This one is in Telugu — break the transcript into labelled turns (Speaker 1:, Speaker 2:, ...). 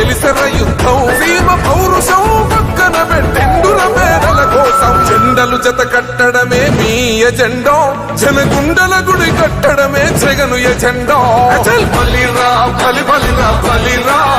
Speaker 1: చేసి యుద్ధం సీమ పౌరుషం పక్కన పెట్టిండుల మేడల కోసం. జెండలు జత కట్టడమే మీ ఎజెండో. జనగుండల గుడి కట్టడమే జగను ఎజెండో. బలిరా బలి బలిరా బలిరా.